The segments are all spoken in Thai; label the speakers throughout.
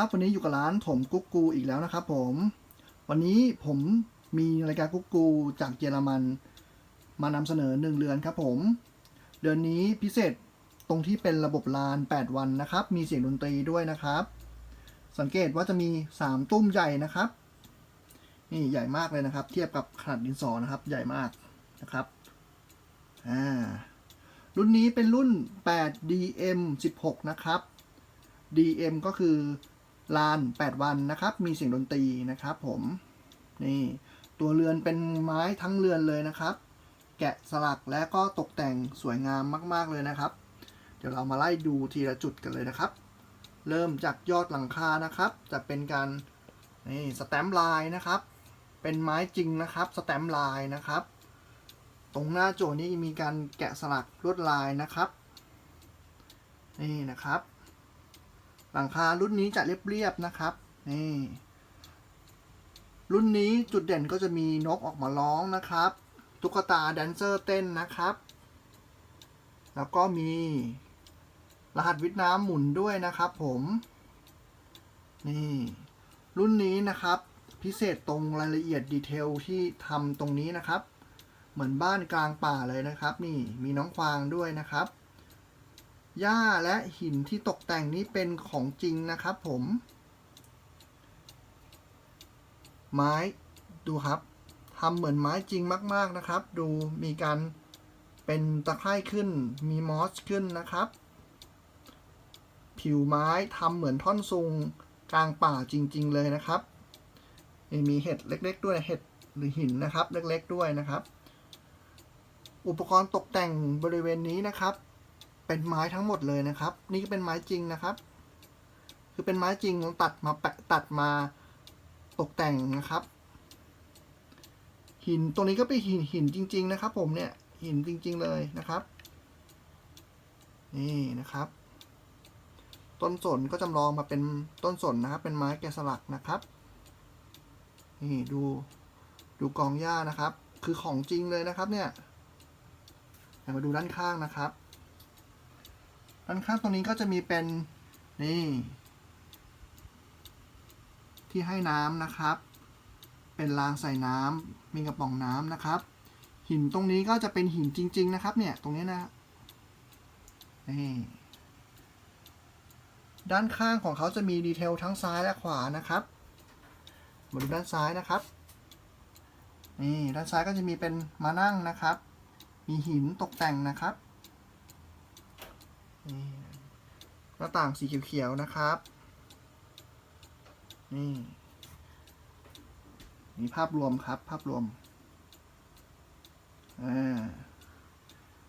Speaker 1: ครับวันนี้อยู่กับร้านถมกุ๊กกูอีกแล้วนะครับผม วันนี้ผมมีรายการกุ๊กกูจากเยอรมันมานำเสนอหนึ่งเรือนครับผม เดือนนี้พิเศษตรงที่เป็นระบบลาน 8 วันนะครับ มีเสียงดนตรีด้วยนะครับ สังเกตว่าจะมี 3 ตุ้มใหญ่นะครับ นี่ใหญ่มากเลยนะครับ เทียบกับขนาดดินสอนะครับ ใหญ่มากนะครับอ่ารุ่นนี้เป็นรุ่น 8 DM 16 นะครับ DM ก็คือ ลาน 8 วันนะครับ มีเสียงดนตรีนะครับผมนี่ตัวเรือนเป็นไม้ทั้งเรือนเลยนะครับ แกะสลักและก็ตกแต่งสวยงามมาก ๆ เลยนะครับ เดี๋ยวเรามาไล่ดูทีละจุดกันเลยนะครับ เริ่มจากยอดหลังคานะครับ จะเป็นการนี่สแตมป์ลายนะครับ เป็นไม้จริงนะครับสแตมป์ลายนะครับ ตรงหน้าโจนี้มีการแกะสลักลวดลายนะครับ นี่นะครับ หลังคารุ่นนี้จะเรียบๆนะครับนี่รุ่นนี้จุดเด่นก็จะมีนกออกมาร้องนะครับ ตุ๊กตาแดนเซอร์เต้นนะครับ แล้วก็มีรหัสวิทน้ำหมุนด้วยนะครับผมนี่รุ่นนี้นะครับ พิเศษตรงรายละเอียดดีเทลที่ทำตรงนี้นะครับ เหมือนบ้านกลางป่าเลยนะครับ นี่มีน้องควางด้วยนะครับ หญ้าและหินที่ตกแต่งนี้เป็นของจริงนะครับผม ไม้ดูครับทำเหมือนไม้จริงมาก ๆนะครับ ดูมีการเป็นตะไคร่ขึ้น มีมอสขึ้นนะครับ ผิวไม้ทำเหมือนท่อนซุงกลางป่าจริง ๆ เลยนะครับมีเห็ดเล็ก ๆ ด้วยเห็ดหรือหินนะครับ เล็ก ๆ ด้วยนะครับ อุปกรณ์ตกแต่งบริเวณนี้นะครับ เป็นไม้ทั้งหมดเลยนะครับ นี่ก็เป็นไม้จริงนะครับ คือเป็นไม้จริงตัดมาแปะตัดมาตกแต่งนะครับ หินตรงนี้ก็เป็นหินหินจริง ๆ นะครับ ผมเนี่ยหินจริง ๆ เลยนะครับ นี่นะครับ ต้นสนก็จำลองมาเป็นต้นสนนะครับ เป็นไม้แกะสลักนะครับ นี่ดูดูกองหญ้านะครับ คือของจริงเลยนะครับเนี่ยมาดูด้านข้างนะครับ ด้านข้างตรงนี้ก็จะมีเป็นนี่ที่ให้น้ำนะครับ เป็นรางใส่น้ำมีกระป๋องน้ำนะครับ หินตรงนี้ก็จะเป็นหินจริง ๆ นะครับ เนี่ยตรงนี้นะนี่ด้านข้างของเขาจะมีดีเทลทั้งซ้ายและขวานะครับมาดูด้านซ้ายนะครับนี่ด้านซ้ายก็จะมีเป็นมานั่งนะครับ มีหินตกแต่งนะครับ นี่หน้าต่างสีเขียวๆนะครับ นี่นี่ภาพรวมครับ ภาพรวม อ่า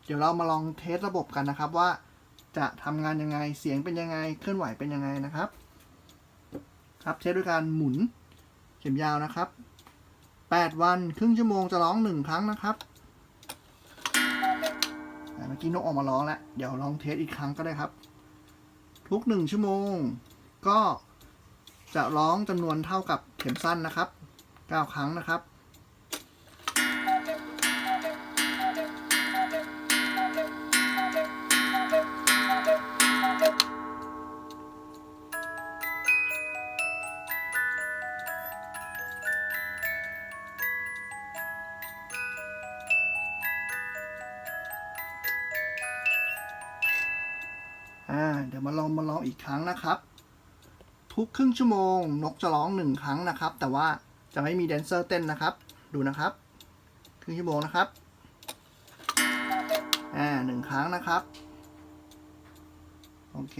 Speaker 1: เดี๋ยวเรามาลองเทสระบบกันนะครับว่าจะทำงานยังไง เสียงเป็นยังไง เคลื่อนไหวเป็นยังไงนะครับ ครับเทสด้วยการหมุนเข็มยาวนะครับ 8 วันครึ่งชั่วโมงจะร้องหนึ่งครั้งนะครับ เมื่อกี้นกออกมาร้องแล้ว เดี๋ยวลองเทสอีกครั้งก็ได้ครับ ทุกหนึ่งชั่วโมง ก็จะร้องจำนวนเท่ากับเข็มสั้นนะครับ 9 ครั้งนะครับ อ่าเดี๋ยวมาลองมาลองอีกครั้งนะครับ ทุกครึ่งชั่วโมง นกจะร้องหนึ่งครั้งนะครับ แต่ว่าจะไม่มีแดนเซอร์เต้นนะครับ ดูนะครับ ครึ่งชั่วโมงนะครับอ่าหนึ่งครั้งนะครับโอเค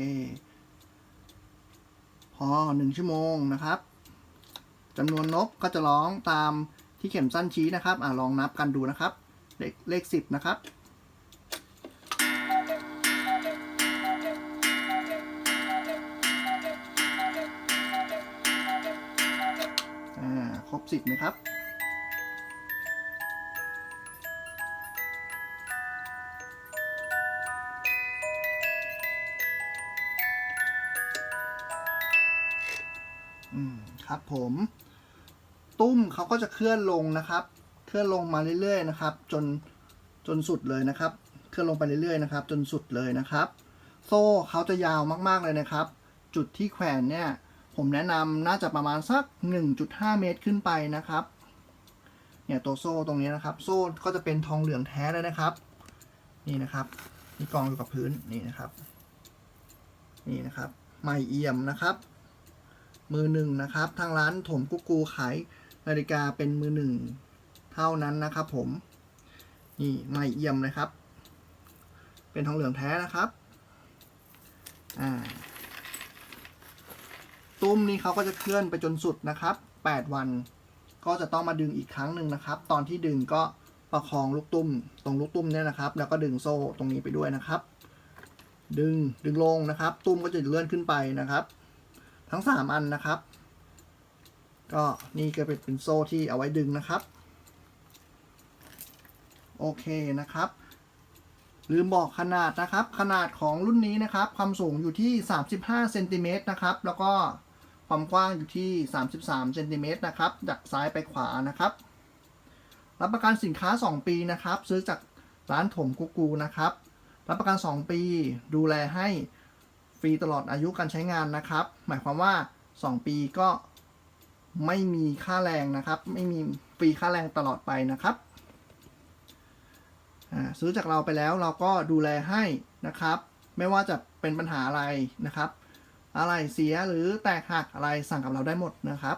Speaker 1: พอหนึ่งชั่วโมงนะครับจำนวนนกก็จะร้องตามที่เข็มสั้นชี้นะครับ อ่าลองนับกันดูนะครับ เลขเลขสิบนะครับ ครบสิบไหมครับ อืม ครับผม ตุ้มเขาก็จะเคลื่อนลงนะครับ เคลื่อนลงมาเรื่อยๆนะครับ จนจนสุดเลยนะครับ เคลื่อนลงไปเรื่อยๆนะครับ จนสุดเลยนะครับ โซ่เขาจะยาวมากๆเลยนะครับ จุดที่แขวนเนี่ย ผมแนะนำน่าจะประมาณสัก 1.5 เมตรขึ้นไปนะครับ เนี่ยตัวโซ่ตรงนี้นะครับ โซ่ก็จะเป็นทองเหลืองแท้เลยนะครับ นี่นะครับนี่กองอยู่กับพื้นนี่นะครับ นี่นะครับไม่เอี่ยมนะครับ มือหนึ่งนะครับ ทางร้านถมกุ๊กกูขายนาฬิกาเป็นมือหนึ่งเท่านั้นนะครับ ผม นี่ไม่เอี่ยมเลยครับ เป็นทองเหลืองแท้นะครับ อ่า ตุ้มนี้เขาก็จะเคลื่อนไปจนสุดนะครับ 8 วัน ก็จะต้องมาดึงอีกครั้งหนึ่งนะครับ ตอนที่ดึงก็ประคองลูกตุ้ม ตรงลูกตุ้มเนี่ยนะครับ แล้วก็ดึงโซ่ตรงนี้ไปด้วยนะครับ ดึงดึงลงนะครับ ตุ้มก็จะเลื่อนขึ้นไปนะครับ ทั้ง 3 อันนะครับ ก็นี่ก็เป็นเป็นโซ่ที่เอาไว้ดึงนะครับ โอเคนะครับลืมบอกขนาดนะครับ ขนาดของรุ่นนี้นะครับ ความสูงอยู่ที่ 35เซนติเมตรนะครับ แล้วก็ ความกว้างอยู่ที่ 33เซนติเมตรนะครับ จากซ้ายไปขวานะครับ รับประกันสินค้า 2 ปีนะครับ ซื้อจากร้านถมกุกูนะครับ รับประกัน 2 ปี ดูแลให้ฟรีตลอดอายุการใช้งานนะครับ หมายความว่า 2 ปีก็ไม่มีค่าแรงนะครับ ไม่มีฟรีค่าแรงตลอดไปนะครับ ซื้อจากเราไปแล้วเราก็ดูแลให้นะครับ ไม่ว่าจะเป็นปัญหาอะไรนะครับ อะไรเสียหรือแตกหักอะไรสั่งกับเราได้หมดนะครับ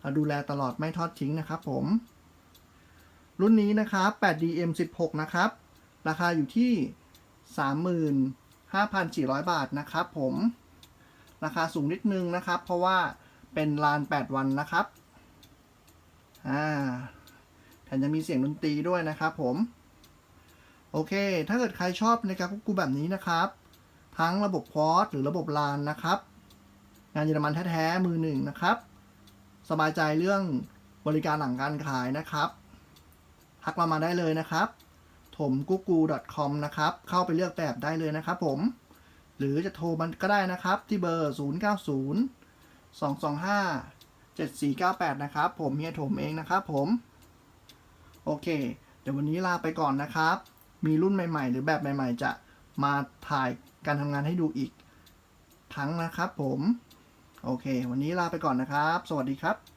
Speaker 1: เราดูแลตลอดไม่ทอดทิ้งนะครับผม รุ่นนี้นะครับ 8DM16 นะครับ ราคาอยู่ที่ 35,400 บาทนะครับผม ราคาสูงนิดนึงนะครับ เพราะว่าเป็นลาน 8 วันนะครับ อ่าแถมจะมีเสียงดนตรีด้วยนะครับผม โอเค ถ้าเกิดใครชอบในการควบคุมแบบนี้นะครับ ทั้งระบบพอร์ตหรือระบบลานนะครับ งานเยอรมันแท้ๆมือหนึ่งนะครับ สบายใจเรื่องบริการหลังการขายนะครับทักเรามาได้เลยนะครับ ถมกูกู .com นะครับ เข้าไปเลือกแบบได้เลยนะครับผม หรือจะโทรมันก็ได้นะครับ ที่เบอร์ 090 225 7498 นะครับ ผมเฮียถมเองนะครับผม โอเค เดี๋ยววันนี้ลาไปก่อนนะครับ มีรุ่นใหม่ ๆ หรือแบบใหม่ ๆ จะ มาถ่ายการทำงานให้ดูอีกครั้งนะครับผม โอเค วันนี้ลาไปก่อนนะครับ สวัสดีครับ